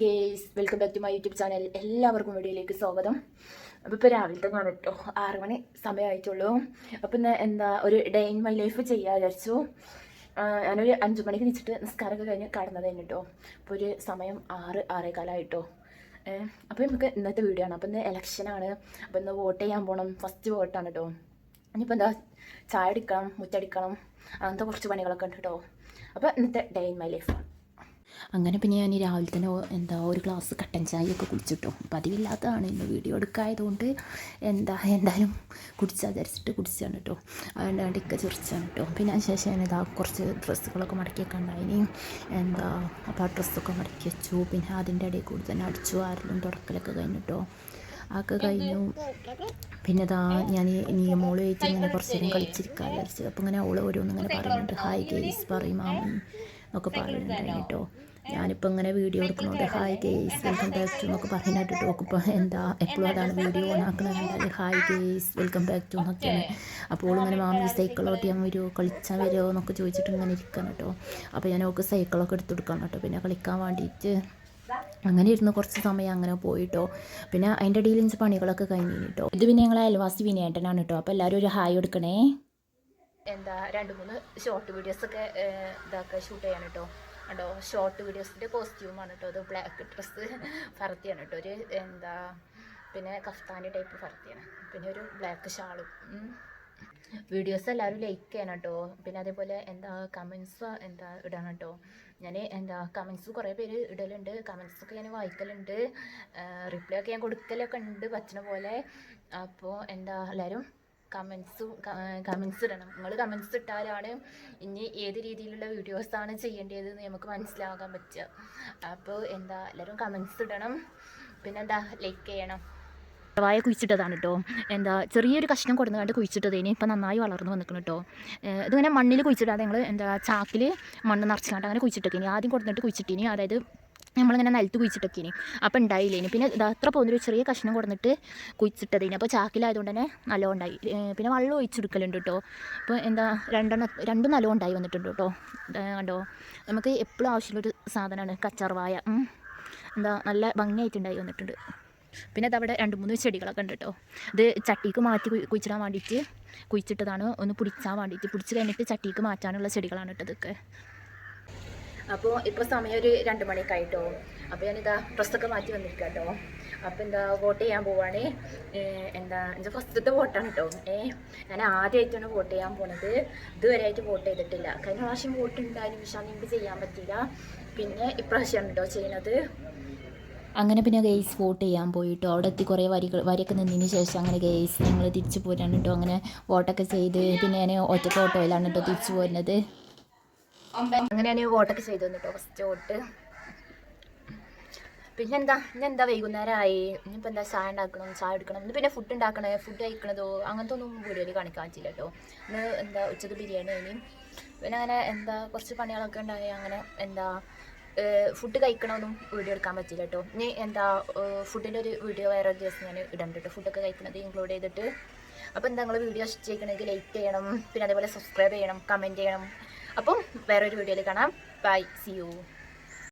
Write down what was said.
Guys welcome back to my YouTube channel. എല്ലാവർക്കും വീഡിയോയിലേക്ക് സ്വാഗതം. അപ്പോൾ ഇപ്പോൾ രാവിലത്തെ ഞാൻ കേട്ടോ ആറ് മണി സമയമായിട്ടുള്ളൂ. അപ്പോൾ എന്താ ഒരു ഡേ ഇൻ മൈ ലൈഫ് ചെയ്യാൻ വിചാരിച്ചു. ഞാനൊരു അഞ്ച് മണിക്ക് നിച്ചിട്ട് നിസ്കാരമൊക്കെ കഴിഞ്ഞ് കടന്നതായിരുന്നു കേട്ടോ അപ്പോൾ ഒരു സമയം ആറ് ആറേകാലമായിട്ടോ അപ്പോൾ നമുക്ക് ഇന്നത്തെ വീഡിയോ ആണ്. അപ്പോൾ ഇന്ന് ഇലക്ഷനാണ് അപ്പോൾ ഇന്ന് വോട്ട് ചെയ്യാൻ പോകണം ഫസ്റ്റ് വോട്ടാണ് കേട്ടോ ഇനിയിപ്പോൾ എന്താ ചായ അടിക്കണം മുറ്റടിക്കണം അങ്ങനത്തെ കുറച്ച് പണികളൊക്കെ ഉണ്ട് കേട്ടോ അപ്പോൾ ഇന്നത്തെ ഡേ ഇൻ മൈ ലൈഫ് അങ്ങനെ പിന്നെ ഞാൻ രാവിലെ തന്നെ എന്താ ഒരു ഗ്ലാസ് കട്ടൻ ചായയൊക്കെ കുടിച്ചിട്ടോ. പതിവില്ലാത്തതാണ് ഇന്ന് വീഡിയോ എടുക്കായതുകൊണ്ട് എന്താ എന്തായാലും കുടിച്ചാൽ ധരിച്ചിട്ട് കുടിച്ചാണ് കേട്ടോ അതുകൊണ്ട് ഇക്ക ചൊറിച്ചാണ് കേട്ടോ പിന്നെ ശേഷം ഞാൻ ഇതാ കുറച്ച് ഡ്രസ്സുകളൊക്കെ മടക്കിയൊക്കെ ഉണ്ടായിനി. എന്താ അപ്പോൾ ആ ഡ്രസ്സൊക്കെ മടക്കി വെച്ചു. പിന്നെ അതിന്റെ ഇടയിൽ കൂടി തന്നെ അടിച്ചു ആരെല്ലാം തുടക്കലൊക്കെ കഴിഞ്ഞിട്ടോ അതൊക്കെ കഴിഞ്ഞു. പിന്നെ ഇതാ ഞാൻ നീ മോൾ വെച്ച് ഇങ്ങനെ കുറച്ച് നേരം കളിച്ചിരിക്കാൻ വിചാരിച്ചത്. അപ്പോൾ ഇങ്ങനെ ഓൾ ഓരോന്നിങ്ങനെ പറയുന്നുണ്ട്. ഹായ് ഗേസ് പറയും മാമൻ എന്നൊക്കെ പറയുന്നുണ്ടായിരുന്നു കേട്ടോ ഞാനിപ്പോൾ ഇങ്ങനെ വീഡിയോ എടുക്കുന്നുണ്ട് hi guys welcome back to എന്നൊക്കെ പറഞ്ഞിട്ട് നോക്കുമ്പോൾ എന്താ എപ്പോഴും അതാണ് video on ആക്കണമെന്നുണ്ടാൽ hi guys welcome back to എന്നൊക്കെയാണ്. അപ്പോൾ ഇങ്ങനെ മാമി സൈക്കിളോട്ട് ഞാൻ വരുമോ കളിച്ചാൽ വരുമോ എന്നൊക്കെ ചോദിച്ചിട്ട് ഇങ്ങനെ ഇരിക്കണം കേട്ടോ. അപ്പോൾ ഞാൻ ഓക്ക് സൈക്കിളൊക്കെ എടുത്ത് കൊടുക്കണം കേട്ടോ. പിന്നെ കളിക്കാൻ വേണ്ടിയിട്ട് അങ്ങനെ ഇരുന്ന് കുറച്ച് സമയം അങ്ങനെ പോയിട്ടോ. പിന്നെ അതിന്റെ ഇടയിൽ എനിക്ക് പണികളൊക്കെ കഴിഞ്ഞു കേട്ടോ ഇത് പിന്നെ ഞങ്ങളെ അയൽവാസി വിനയേട്ടനാണ് കേട്ടോ അപ്പോൾ എല്ലാവരും ഒരു ഹായ് കൊടുക്കണേ. എന്താ രണ്ട് മൂന്ന് ഷോർട്ട് വീഡിയോസൊക്കെ ഇതാക്കുക ഷൂട്ട് ചെയ്യാൻ കേട്ടോ കേട്ടോ ഷോർട്ട് വീഡിയോസിന്റെ കോസ്റ്റ്യൂമാണ് കേട്ടോ അത് ബ്ലാക്ക് ഡ്രസ്സ് ഫർത്തിയാണ് കേട്ടോ ഒരു എന്താ പിന്നെ കഫ്താനി ടൈപ്പ് ഫർത്തിയാണ്. പിന്നെ ഒരു ബ്ലാക്ക് ഷാളും വീഡിയോസ് എല്ലാവരും ലൈക്ക് ചെയ്യണം കേട്ടോ പിന്നെ അതേപോലെ എന്താ കമൻസ് എന്താ ഇടണം കേട്ടോ ഞാൻ എന്താ കമൻസ് കുറേ പേര് ഇടലുണ്ട്. കമൻസൊക്കെ ഞാൻ വായിക്കലുണ്ട്. റിപ്ലൈ ഒക്കെ ഞാൻ കൊടുക്കലൊക്കെ ഉണ്ട് പറ്റുന്ന പോലെ. അപ്പോൾ എന്താ എല്ലാവരും കമൻസ് കമൻസ് ഇടണം. നിങ്ങൾ കമൻസ് ഇട്ടാലാണ് ഇനി ഏത് രീതിയിലുള്ള വീഡിയോസാണ് ചെയ്യേണ്ടതെന്ന് നമുക്ക് മനസ്സിലാകാൻ പറ്റുക. അപ്പോൾ എന്താ എല്ലാവരും കമൻസ് ഇടണം. പിന്നെന്താ ലൈക്ക് ചെയ്യണം. വായ കുഴിച്ചിട്ടതാണ് കേട്ടോ എന്താ ചെറിയൊരു കഷ്ണം കൊടുന്ന് കണ്ട് കുഴിച്ചിട്ടതേന് ഇപ്പം നന്നായി വളർന്നു വന്നിക്കണം കേട്ടോ ഇതിങ്ങനെ മണ്ണിൽ കുഴിച്ചിട്ടാതെ ഞങ്ങൾ എന്താ ചാക്കിൽ മണ്ണ് നിറച്ചിക്കാണ്ട് അങ്ങനെ കുഴിച്ചിട്ടൊക്കെ ആദ്യം കൊടുത്തിട്ട് കുഴിച്ചിട്ടിനി. അതായത് നമ്മളിങ്ങനെ നിലത്ത് കുഴിച്ചിട്ടൊക്കെ അപ്പം ഉണ്ടായില്ലേനി പിന്നെ ഇത് അത്ര പോകുന്നൊരു ചെറിയ കഷ്ണം കൊടുത്തിട്ട് കുഴിച്ചിട്ടതേനി. അപ്പോൾ ചാക്കിലായതുകൊണ്ട് തന്നെ നല്ലോണം ഉണ്ടായി പിന്നെ വെള്ളം ഒഴിച്ചെടുക്കലുണ്ട് കേട്ടോ അപ്പോൾ എന്താ രണ്ടെണ്ണം രണ്ടും നല്ലോണം ഉണ്ടായി വന്നിട്ടുണ്ട് കേട്ടോ കണ്ടോ? നമുക്ക് എപ്പോഴും ആവശ്യമുള്ളൊരു സാധനമാണ് കച്ചർവായ എന്താ നല്ല ഭംഗിയായിട്ട് ഉണ്ടായി വന്നിട്ടുണ്ട്. പിന്നെ അതവിടെ രണ്ട് മൂന്ന് ചെടികളൊക്കെ ഉണ്ട് കേട്ടോ ഇത് ചട്ടിക്ക് മാറ്റി കുഴിച്ചിടാൻ വേണ്ടിയിട്ട് കുഴിച്ചിട്ടതാണ്. ഒന്ന് പിടിച്ചാൻ വേണ്ടിയിട്ട്. പിടിച്ച് കഴിഞ്ഞിട്ട് ചട്ടിക്ക് മാറ്റാനുള്ള ചെടികളാണ് കേട്ടോ ഇതൊക്കെ. അപ്പോൾ ഇപ്പോൾ സമയം ഒരു രണ്ട് മണിയൊക്കെ ആയിട്ടോ. അപ്പോൾ ഞാനിതാ ഡ്രസ്സൊക്കെ മാറ്റി വന്നിരിക്കുക കേട്ടോ അപ്പോൾ എന്താ വോട്ട് ചെയ്യാൻ പോവാണ്. എന്താ എന്റെ ഫസ്റ്റത്തെ വോട്ടാണ് കേട്ടോ ഏ ഞാൻ ആദ്യമായിട്ടാണ് വോട്ട് ചെയ്യാൻ പോണത്. ഇതുവരെ ആയിട്ട് വോട്ട് ചെയ്തിട്ടില്ല. കഴിഞ്ഞ പ്രാവശ്യം വോട്ട് ഉണ്ടായിരുന്നു പക്ഷേ എനിക്ക് ചെയ്യാൻ പറ്റില്ല പിന്നെ ഇപ്രാവശ്യമാണ് കേട്ടോ ചെയ്യുന്നത് അങ്ങനെ പിന്നെ ഗെയ്സ് വോട്ട് ചെയ്യാൻ പോയിട്ടോ. അവിടെ എത്തി കുറേ വരികൾ വരിയൊക്കെ നിന്നതിന് ശേഷം അങ്ങനെ ഗെയ്സ് ഞങ്ങൾ തിരിച്ചു പോരാണ് കേട്ടോ അങ്ങനെ വോട്ടൊക്കെ ചെയ്ത് പിന്നെ ഞാൻ ഒറ്റ കേട്ടോ തിരിച്ചു പോരുന്നത്. അങ്ങനെ ഞാൻ വോട്ടൊക്കെ ചെയ്തു കേട്ടോ ഫസ്റ്റ് വോട്ട്. പിന്നെ എന്താ ഇനി എന്താ വൈകുന്നേരമായി ഇനിയിപ്പോൾ എന്താ ചായ ഉണ്ടാക്കണം ചായ എടുക്കണം ഇന്ന് പിന്നെ ഫുഡ് ഉണ്ടാക്കണേ ഫുഡ് കഴിക്കണതോ അങ്ങനത്തെ ഒന്നും വീഡിയോയിൽ കാണിക്കാൻ പറ്റില്ല കേട്ടോ. ഇന്ന് എന്താ ഉച്ചയ്ക്ക് ബിരിയാണി ഇനിയും പിന്നെ അങ്ങനെ എന്താ കുറച്ച് പണികളൊക്കെ ഉണ്ടായി അങ്ങനെ എന്താ ഫുഡ് കഴിക്കണമെന്നും വീഡിയോ എടുക്കാൻ പറ്റില്ല കേട്ടോ. ഇനി എന്താ ഫുഡിന്റെ ഒരു വീഡിയോ വേറെ ദിവസം ഞാൻ ഇടണ്ട കേട്ടോ. ഫുഡൊക്കെ കഴിക്കുന്നത് ഇൻക്ലൂഡ് ചെയ്തിട്ട്. അപ്പോൾ എന്താ നിങ്ങൾ വീഡിയോ ചെയ്യണമെങ്കിൽ ലൈക്ക് ചെയ്യണം പിന്നെ അതേപോലെ സബ്സ്ക്രൈബ് ചെയ്യണം കമന്റ് ചെയ്യണം. അപ്പം വേറൊരു വീഡിയോയിൽ കാണാം. By C U